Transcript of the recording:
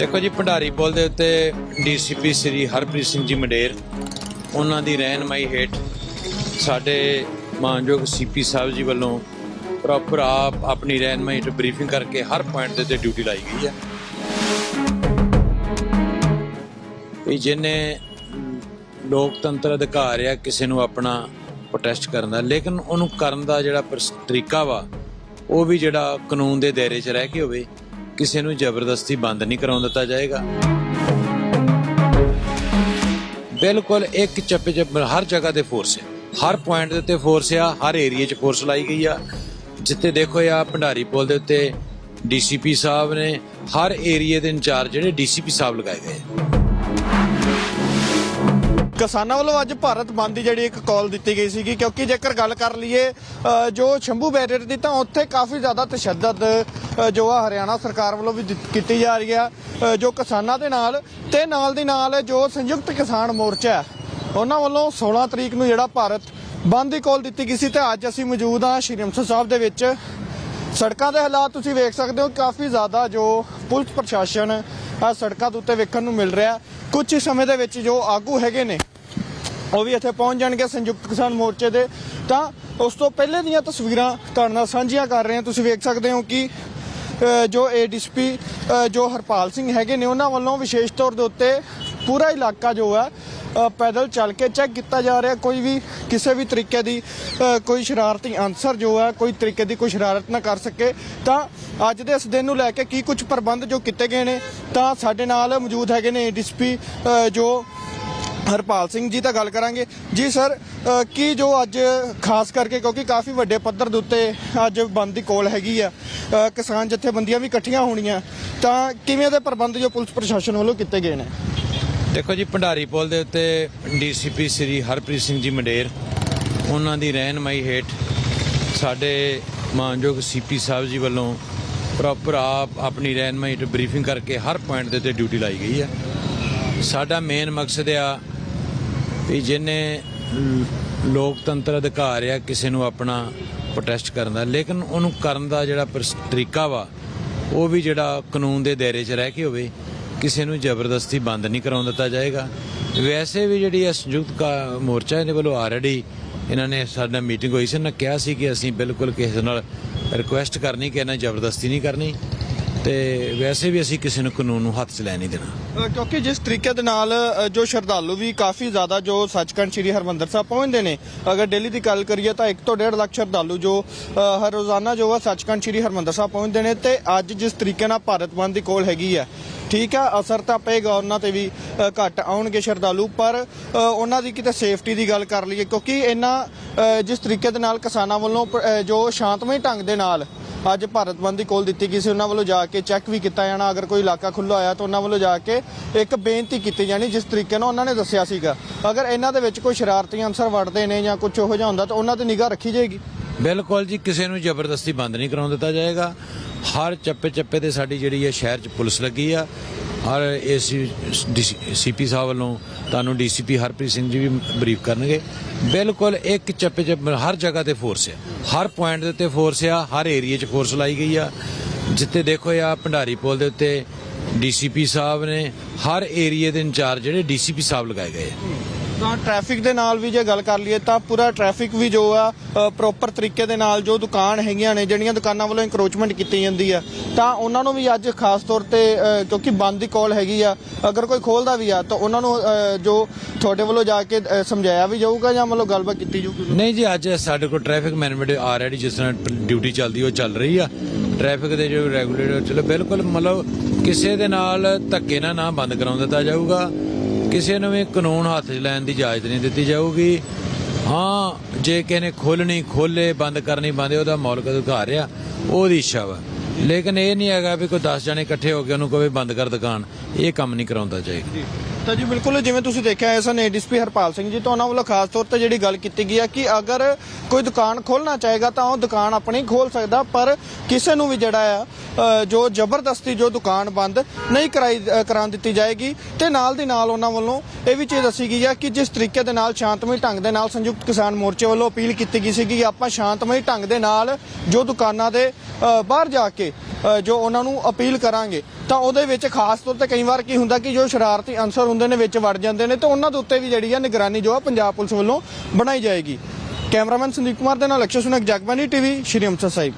ਦੇਖੋ ਜੀ, ਭੰਡਾਰੀ ਪੁਲ ਦੇ ਉੱਤੇ ਡੀਸੀਪੀ ਸ੍ਰੀ ਹਰਪ੍ਰੀਤ ਸਿੰਘ ਜੀ ਮੰਡੇਰ, ਉਹਨਾਂ ਦੀ ਰਹਿਨਮਾਈ ਹੇਠ ਸਾਡੇ ਮਾਨਯੋਗ ਸੀਪੀ ਸਾਹਿਬ ਜੀ ਵੱਲੋਂ ਪ੍ਰੋਪਰ ਆਪ ਆਪਣੀ ਰਹਿਨਮਾਈ ਹੇਠ ਬਰੀਫਿੰਗ ਕਰਕੇ ਹਰ ਪੁਆਇੰਟ ਦੇ ਉੱਤੇ ਡਿਊਟੀ ਲਾਈ ਗਈ ਹੈ। ਵੀ ਜਿਹਨੇ ਲੋਕਤੰਤਰ ਅਧਿਕਾਰ ਆ, ਕਿਸੇ ਨੂੰ ਆਪਣਾ ਪ੍ਰੋਟੈਸਟ ਕਰਨ ਦਾ, ਲੇਕਿਨ ਉਹਨੂੰ ਕਰਨ ਦਾ ਜਿਹੜਾ ਪ੍ਰਸ- ਤਰੀਕਾ ਵਾ, ਉਹ ਵੀ ਜਿਹੜਾ ਕਾਨੂੰਨ ਦੇ ਦਾਇਰੇ 'ਚ ਰਹਿ ਕੇ ਹੋਵੇ ਕਿਸੇ ਨੂੰ ਜ਼ਬਰਦਸਤੀ ਬੰਦ ਨਹੀਂ ਕਰਾਉਣ ਦਿੱਤਾ ਜਾਏਗਾ। ਬਿਲਕੁਲ ਇੱਕ ਚੱਪੇ ਚੱਪ ਹਰ ਜਗ੍ਹਾ ਤੇ ਫੋਰਸ ਹੈ ਹਰ ਪੁਆਇੰਟ ਦੇ ਉੱਤੇ ਫੋਰਸ ਆ, ਹਰ ਏਰੀਆ 'ਚ ਫੋਰਸ ਲਾਈ ਗਈ ਆ। ਜਿੱਥੇ ਦੇਖੋ ਆ ਭੰਡਾਰੀ ਪੁਲ ਦੇ ਉੱਤੇ ਡੀਸੀਪੀ ਸਾਹਿਬ ਨੇ ਹਰ ਏਰੀਆ ਦੇ ਇੰਚਾਰਜ ਜਿਹੜੇ ਡੀਸੀਪੀ ਸਾਹਿਬ ਲਗਾਏ ਗਏ ਕਿਸਾਨਾਂ ਵੱਲੋਂ ਅੱਜ ਭਾਰਤ ਬੰਦ ਦੀ ਜਿਹੜੀ ਇੱਕ ਕਾਲ ਦਿੱਤੀ ਗਈ ਸੀਗੀ, ਕਿਉਂਕਿ ਜੇਕਰ ਗੱਲ ਕਰ ਲਈਏ ਜੋ ਸ਼ੰਭੂ ਬੈਰੀਅਰ ਦੀ, ਤਾਂ ਉੱਥੇ ਕਾਫੀ ਜ਼ਿਆਦਾ ਤਸ਼ੱਦਦ ਜੋ ਆ ਹਰਿਆਣਾ ਸਰਕਾਰ ਵੱਲੋਂ ਵੀ ਦਿੱਤ- ਕੀਤੀ ਜਾ ਰਹੀ ਆ। ਜੋ ਕਿਸਾਨਾਂ ਦੇ ਨਾਲ ਤੇ ਨਾਲ ਦੀ ਨਾਲ ਜੋ ਸੰਯੁਕਤ ਕਿਸਾਨ ਮੋਰਚਾ ਉਹਨਾਂ ਵੱਲੋਂ 16 ਤਰੀਕ ਨੂੰ ਜਿਹੜਾ ਭਾਰਤ ਬੰਦ ਦੀ ਕਾਲ ਦਿੱਤੀ ਗਈ ਸੀ, ਤੇ ਅੱਜ ਅਸੀਂ ਮੌਜੂਦ ਹਾਂ ਸ਼੍ਰੀ ਅੰਮ੍ਰਿਤਸਰ ਸਾਹਿਬ ਦੇ ਵਿੱਚ। ਸੜਕਾਂ ਦੇ ਹਾਲਾਤ ਤੁਸੀਂ ਵੇਖ ਸਕਦੇ ਹੋ, ਕਾਫੀ ਜ਼ਿਆਦਾ ਜੋ ਪੁਲਿਸ ਪ੍ਰਸ਼ਾਸਨ ਸੜਕਾਂ ਦੇ ਉੱਤੇ ਵੇਖਣ ਨੂੰ ਮਿਲ ਰਿਹਾ। ਕੁਝ ਹੀ ਸਮੇਂ ਦੇ ਵਿੱਚ ਜੋ ਆਗੂ ਹੈਗੇ ਨੇ ਉਹ ਵੀ ਇੱਥੇ ਪਹੁੰਚ ਜਾਣਗੇ ਸੰਯੁਕਤ ਕਿਸਾਨ ਮੋਰਚੇ ਦੇ। ਤਾਂ ਉਸ ਤੋਂ ਪਹਿਲੇ ਦੀਆਂ ਤਸਵੀਰਾਂ ਤੁਹਾਡੇ ਨਾਲ ਸਾਂਝੀਆਂ ਕਰ ਰਹੇ ਹਾਂ। ਤੁਸੀਂ ਵੇਖ ਸਕਦੇ ਹੋ ਕਿ ਅ, ਜੋ ਏਡੀਸੀਪੀ ਜੋ ਹਰਪਾਲ ਸਿੰਘ ਹੈਗੇ ਨੇ ਉਹਨਾਂ ਵੱਲੋਂ ਵਿਸ਼ੇਸ਼ ਤੌਰ ਦੇ ਉੱਤੇ ਪੂਰਾ ਇਲਾਕਾ ਜੋ ਹੈ ਪੈਦਲ ਚੱਲ ਕੇ ਚੈੱਕ ਕੀਤਾ ਜਾ ਰਿਹਾ। ਕੋਈ ਵੀ ਕਿਸੇ ਵੀ ਤਰੀਕੇ ਦੀ ਕੋਈ ਸ਼ਰਾਰਤੀ ਅਨਸਰ ਜੋ ਹੈ ਕੋਈ ਤਰੀਕੇ ਦੀ ਕੋਈ ਸ਼ਰਾਰਤ ਨਾ ਕਰ ਸਕੇ। ਤਾਂ ਅੱਜ ਦੇ ਇਸ ਦਿਨ ਨੂੰ ਲੈ ਕੇ ਕੀ ਕੁਝ ਪ੍ਰਬੰਧ ਜੋ ਕੀਤੇ ਗਏ ਨੇ ਤਾਂ ਸਾਡੇ ਨਾਲ ਮੌਜੂਦ ਹੈਗੇ ਨੇ ਏਡੀਸੀਪੀ ਜੋ ਹਰਪਾਲ ਸਿੰਘ ਜੀ ਤਾਂ ਗੱਲ ਕਰਾਂਗੇ। ਜੀ ਸਰ ਕੀ ਜੋ ਅੱਜ, ਖਾਸ ਕਰਕੇ ਕਿਉਂਕਿ ਕਾਫੀ ਵੱਡੇ ਪੱਧਰ ਦੇ ਉੱਤੇ ਅੱਜ ਬੰਦ ਦੀ ਕੋਲ ਹੈਗੀ ਆ ਕਿਸਾਨ ਜਥੇਬੰਦੀਆਂ ਵੀ ਇਕੱਠੀਆਂ ਹੋਣੀਆਂ, ਤਾਂ ਕਿਵੇਂ ਦੇ ਪ੍ਰਬੰਧ ਜੋ ਪੁਲਿਸ ਪ੍ਰਸ਼ਾਸਨ ਵੱਲੋਂ ਕੀਤੇ ਗਏ ਨੇ? ਦੇਖੋ ਜੀ, ਭੰਡਾਰੀ ਪੁਲ ਦੇ ਉੱਤੇ ਡੀਸੀਪੀ ਸ੍ਰੀ ਹਰਪ੍ਰੀਤ ਸਿੰਘ ਜੀ ਮੰਡੇਰ, ਉਹਨਾਂ ਦੀ ਰਹਿਨਮਾਈ ਹੇਠ ਸਾਡੇ ਮਾਨਯੋਗ ਸੀਪੀ ਸਾਹਿਬ ਜੀ ਵੱਲੋਂ ਪ੍ਰੋਪਰ ਆਪ ਆਪਣੀ ਰਹਿਨਮਾਈ ਹੇਠ ਬਰੀਫਿੰਗ ਕਰਕੇ ਹਰ ਪੁਆਇੰਟ ਦੇ ਉੱਤੇ ਡਿਊਟੀ ਲਾਈ ਗਈ ਹੈ ਸਾਡਾ ਮੇਨ ਮਕਸਦ ਆ ਵੀ ਜਿਹਨੇ ਲੋਕਤੰਤਰ ਅਧਿਕਾਰ ਆ, ਕਿਸੇ ਨੂੰ ਆਪਣਾ ਪ੍ਰੋਟੈਸਟ ਕਰਨ ਦਾ। ਲੇਕਿਨ ਉਹਨੂੰ ਕਰਨ ਦਾ ਜਿਹੜਾ ਪ੍ਰਸ- ਤਰੀਕਾ ਵਾ, ਉਹ ਵੀ ਜਿਹੜਾ ਕਾਨੂੰਨ ਦੇ ਦਾਇਰੇ 'ਚ ਰਹਿ ਕੇ ਹੋਵੇ, ਕਿਸੇ ਨੂੰ ਜ਼ਬਰਦਸਤੀ ਬੰਦ ਨਹੀਂ ਕਰਾਉਣ ਦਿੱਤਾ ਜਾਏਗਾ। ਵੈਸੇ ਵੀ ਜਿਹੜੀ ਇਹ ਸੰਯੁਕਤ ਕਾ- ਮੋਰਚਾ ਇਹਦੇ ਵੱਲੋਂ ਆਲਰੇਡੀ ਇਹਨਾਂ ਨੇ ਸਾਡੇ ਨਾਲ ਮੀਟਿੰਗ ਹੋਈ ਸੀ ਨਾ ਕਿਹਾ ਸੀ ਕਿ ਅਸੀਂ ਬਿਲਕੁਲ ਕਿਸੇ ਨਾਲ ਰਿਕੁਐਸਟ ਕਰਨੀ, ਕਿ ਇਹਨਾਂ ਜ਼ਬਰਦਸਤੀ ਨਹੀਂ ਕਰਨੀ। ਤੇ ਵੈਸੇ ਵੀ ਅਸੀਂ ਕਿਸੇ ਨੂੰ ਕਾਨੂੰਨ ਨੂੰ ਹੱਥ 'ਚ ਲੈ ਨਹੀਂ ਦੇਣਾ। ਅ, ਕਿਉਂਕਿ ਜਿਸ ਤਰੀਕੇ ਦੇ ਨਾਲ ਅ, ਜੋ ਸ਼ਰਧਾਲੂ ਵੀ ਕਾਫੀ ਜ਼ਿਆਦਾ ਜੋ ਸੱਚਖੰਡ ਸ੍ਰੀ ਹਰਮੰਦਰ ਸਾਹਿਬ ਪਹੁੰਚਦੇ ਨੇ ਅਗਰ ਡੇਲੀ ਦੀ ਗੱਲ ਕਰੀਏ ਤਾਂ 1 ਤੋਂ 1.5 ਲੱਖ ਸ਼ਰਧਾਲੂ ਜੋ ਅ, ਹਰ ਰੋਜ਼ਾਨਾ ਜੋ ਆ ਸੱਚਖੰਡ ਸ੍ਰੀ ਹਰਮੰਦਰ ਸਾਹਿਬ ਪਹੁੰਚਦੇ ਨੇ ਤੇ ਅੱਜ ਜਿਸ ਤਰੀਕੇ ਨਾਲ ਭਾਰਤ ਬੰਦ ਦੀ ਕੋਲ ਹੈਗੀ ਆ ਠੀਕ ਆ ਅਸਰ ਤਾਂ ਪਏਗਾ ਉਹਨਾਂ ਤੇ ਵੀ ਅ, ਘੱਟ ਆਉਣਗੇ ਸ਼ਰਧਾਲੂ ਪਰ ਅ, ਉਹਨਾਂ ਦੀ ਕਿਤੇ ਸੇਫਟੀ ਦੀ ਗੱਲ ਕਰ ਲਈਏ ਕਿਉਂਕਿ ਇਹਨਾਂ ਅ, ਜਿਸ ਤਰੀਕੇ ਦੇ ਨਾਲ ਕਿਸਾਨਾਂ ਵੱਲੋਂ ਪ- ਅ, ਜੋ ਸ਼ਾਂਤਮਈ ਢੰਗ ਦੇ ਨਾਲ ਅੱਜ ਭਾਰਤ ਬੰਦ ਦੀ ਕੋਲ ਦਿੱਤੀ ਗਈ ਸੀ। ਉਹਨਾਂ ਵੱਲੋਂ ਜਾ ਕੇ ਚੈੱਕ ਵੀ ਕੀਤਾ ਜਾਣਾ। ਅਗਰ ਕੋਈ ਇਲਾਕਾ ਖੁੱਲਾ ਹੋਇਆ ਤਾਂ ਉਹਨਾਂ ਵੱਲੋਂ ਜਾ ਕੇ ਇੱਕ ਬੇਨਤੀ ਕੀਤੀ ਜਾਣੀ, ਜਿਸ ਤਰੀਕੇ ਨਾਲ ਉਹਨਾਂ ਨੇ ਦੱਸਿਆ ਸੀਗਾ। ਅਗਰ ਇਹਨਾਂ ਦੇ ਵਿੱਚ ਕੋਈ ਸ਼ਰਾਰਤੀ ਅਨਸਰ ਵੜਦੇ ਨੇ ਜਾਂ ਕੁਝ ਉਹੋ ਜਿਹਾ ਹੁੰਦਾ ਤਾਂ ਉਹਨਾਂ ਤੇ ਨਿਗਾਹ ਰੱਖੀ ਜਾਏਗੀ। ਬਿਲਕੁਲ ਜੀ, ਕਿਸੇ ਨੂੰ ਜ਼ਬਰਦਸਤੀ ਬੰਦ ਨਹੀਂ ਕਰਾਉਣ ਦਿੱਤਾ ਜਾਏਗਾ। ਹਰ ਚੱਪੇ ਚੱਪੇ ਤੇ ਸਾਡੀ ਜਿਹੜੀ ਹੈ ਸ਼ਹਿਰ 'ਚ ਪੁਲਿਸ ਲੱਗੀ ਆ ਹਰ ਏਸੀ ਸੀਪੀ ਸਾਹਿਬ ਵੱਲੋਂ ਤੁਹਾਨੂੰ ਡੀਸੀਪੀ ਹਰਪ੍ਰੀਤ ਸਿੰਘ ਜੀ ਵੀ ਬਰੀਫ ਕਰਨਗੇ। ਬਿਲਕੁਲ ਇੱਕ ਚੱਪੇ ਚੱਪ ਹਰ ਜਗ੍ਹਾ ਤੇ ਫੋਰਸ ਹੈ ਹਰ ਪੁਆਇੰਟ ਦੇ ਉੱਤੇ ਫੋਰਸ ਆ, ਹਰ ਏਰੀਆ 'ਚ ਫੋਰਸ ਲਾਈ ਗਈ ਆ। ਜਿੱਥੇ ਦੇਖੋ ਆ ਭੰਡਾਰੀ ਪੁਲ ਦੇ ਉੱਤੇ ਡੀਸੀਪੀ ਸਾਹਿਬ ਨੇ ਹਰ ਏਰੀਆ ਦੇ ਇੰਚਾਰਜ ਜਿਹੜੇ ਡੀਸੀਪੀ ਸਾਹਿਬ ਲਗਾਏ ਗਏ ਤਾਂ ਟ੍ਰੈਫਿਕ ਦੇ ਨਾਲ ਵੀ ਜੇ ਗੱਲ ਕਰ ਲਈਏ ਤਾਂ ਪੂਰਾ ਟ੍ਰੈਫਿਕ ਵੀ ਜੋ ਆ ਪ੍ਰੋਪਰ ਤਰੀਕੇ ਦੇ ਨਾਲ ਜੋ ਦੁਕਾਨ ਹੈਗੀਆਂ ਨੇ, ਜਿਹੜੀਆਂ ਦੁਕਾਨਾਂ ਵੱਲੋਂ ਇਨਕਰੋਚਮੈਂਟ ਕੀਤੀ ਜਾਂਦੀ ਆ, ਤਾਂ ਉਹਨਾਂ ਨੂੰ ਵੀ ਅੱਜ ਖਾਸ ਤੌਰ ਤੇ ਕਿਉਂਕਿ ਬੰਦ ਦੀ ਕਾਲ ਹੈਗੀ ਆ, ਅਗਰ ਕੋਈ ਖੋਲਦਾ ਵੀ ਆ, ਤਾਂ ਉਹਨਾਂ ਨੂੰ ਜੋ ਤੁਹਾਡੇ ਵੱਲੋਂ ਜਾ ਕੇ ਸਮਝਾਇਆ ਵੀ ਜਾਊਗਾ ਜਾਂ ਮਤਲਬ ਗੱਲਬਾਤ ਕੀਤੀ ਜਾਊਗੀ ਨਹੀਂ ਜੀ, ਅੱਜ ਸਾਡੇ ਕੋਲ ਟ੍ਰੈਫਿਕ ਮੈਨੇਜਮੈਂਟ ਆਲਰੇਡੀ ਜਿਸ ਤਰ੍ਹਾਂ ਡਿਊਟੀ ਚੱਲਦੀ, ਉਹ ਚੱਲ ਰਹੀ ਆ। ਟ੍ਰੈਫਿਕ ਦੇ ਜੋ ਰੈਗੂਲੇਟਰ ਚਲੋ ਬਿਲਕੁਲ ਮਤਲਬ ਕਿਸੇ ਦੇ ਨਾਲ ਧੱਕੇ ਨਾਲ ਨਾ ਬੰਦ ਕਰਾਉਣ ਦਿੱਤਾ ਜਾਊਗਾ। ਕਿਸੇ ਨੂੰ ਵੀ ਕਾਨੂੰਨ ਹੱਥ 'ਚ ਲੈਣ ਦੀ ਇਜਾਜ਼ਤ ਨਹੀਂ ਦਿੱਤੀ ਜਾਊਗੀ। ਹਾਂ, ਜੇ ਕਿਸੇ ਨੇ ਖੋਲਣੀ ਖੋਲੇ ਬੰਦ ਕਰਨੀ ਬੰਦ ਉਹਦਾ ਮੌਲਿਕ ਅਧਿਕਾਰ ਆ ਉਹਦੀ ਇੱਛਾ ਵਾ। ਲੇਕਿਨ ਇਹ ਨਹੀਂ ਹੈਗਾ ਵੀ ਕੋਈ 10 ਜਣੇ ਇਕੱਠੇ ਹੋ ਕੇ ਉਹਨੂੰ ਕਹੇ ਬੰਦ ਕਰ ਦੁਕਾਨ, ਇਹ ਕੰਮ ਨਹੀਂ ਕਰਾਉਂਦਾ ਚਾਹੀਦਾ। ਤਾਂ ਜੀ ਬਿਲਕੁਲ ਜਿਵੇਂ ਤੁਸੀਂ ਦੇਖਿਆ ਐਸਨ ਏਡੀਸਪੀ ਹਰਪਾਲ ਸਿੰਘ ਜੀ ਤੋਂ ਉਹਨਾਂ ਵੱਲੋਂ ਖਾਸ ਤੌਰ ਤੇ ਜਿਹੜੀ ਗੱਲ ਕੀਤੀ ਗਈ ਹੈ ਕਿ ਅਗਰ ਕੋਈ ਦੁਕਾਨ ਖੋਲਣਾ ਚਾਹੇਗਾ ਤਾਂ ਉਹ ਦੁਕਾਨ ਆਪਣੀ ਖੋਲ ਸਕਦਾ ਪਰ ਕਿਸੇ ਨੂੰ ਵੀ ਜਿਹੜਾ ਆ ਜੋ ਜ਼ਬਰਦਸਤੀ ਜੋ ਦੁਕਾਨ ਬੰਦ ਨਹੀਂ ਕਰਾਈ ਅ, ਦਿੱਤੀ ਜਾਏਗੀ। ਤੇ ਨਾਲ ਦੀ ਨਾਲ ਉਹਨਾਂ ਵੱਲੋਂ ਇਹ ਵੀ ਚੀਜ਼ ਦੱਸੀ ਗਈ ਹੈ ਕਿ ਜਿਸ ਤਰੀਕੇ ਦੇ ਨਾਲ ਸ਼ਾਂਤਮਈ ਢੰਗ ਦੇ ਨਾਲ ਸੰਯੁਕਤ ਕਿਸਾਨ ਮੋਰਚੇ ਵੱਲੋਂ ਅਪੀਲ ਕੀਤੀ ਗਈ ਸੀ ਕਿ ਆਪਾਂ ਸ਼ਾਂਤਮਈ ਢੰਗ ਦੇ ਨਾਲ ਜੋ ਦੁਕਾਨਾਂ ਦੇ ਬਾਹਰ ਜਾ ਕੇ ਜੋ ਉਹਨਾਂ ਨੂੰ ਅਪੀਲ ਕਰਾਂਗੇ ਤਾਂ ਉਹਦੇ ਵਿੱਚ ਖਾਸ ਤੌਰ ਤੇ ਕਈ ਵਾਰ ਕੀ ਹੁੰਦਾ ਕਿ ਜੋ ਸ਼ਰਾਰਤੀ ਅਨਸਰ ਹੁੰਦੇ ਨੇ, ਵਿੱਚ ਵੜ ਜਾਂਦੇ ਨੇ, ਤੇ ਉਹਨਾਂ ਦੇ ਉੱਤੇ ਵੀ ਜਿਹੜੀ ਆ ਨਿਗਰਾਨੀ ਜੋ ਆ ਪੰਜਾਬ ਪੁਲਿਸ ਵੱਲੋਂ ਬਣਾਈ ਜਾਏਗੀ। ਕੈਮਰਾਮੈਨ ਸੰਦੀਪ ਕੁਮਾਰ ਦੇ ਨਾਲ ਅਕਸ਼ਰ ਸੁਨਕ ਜਗਬਾਨੀ ਟੀਵੀ, ਸ਼੍ਰੀ ਅੰਮ੍ਰਿਤਸਰ ਸਾਹਿਬ।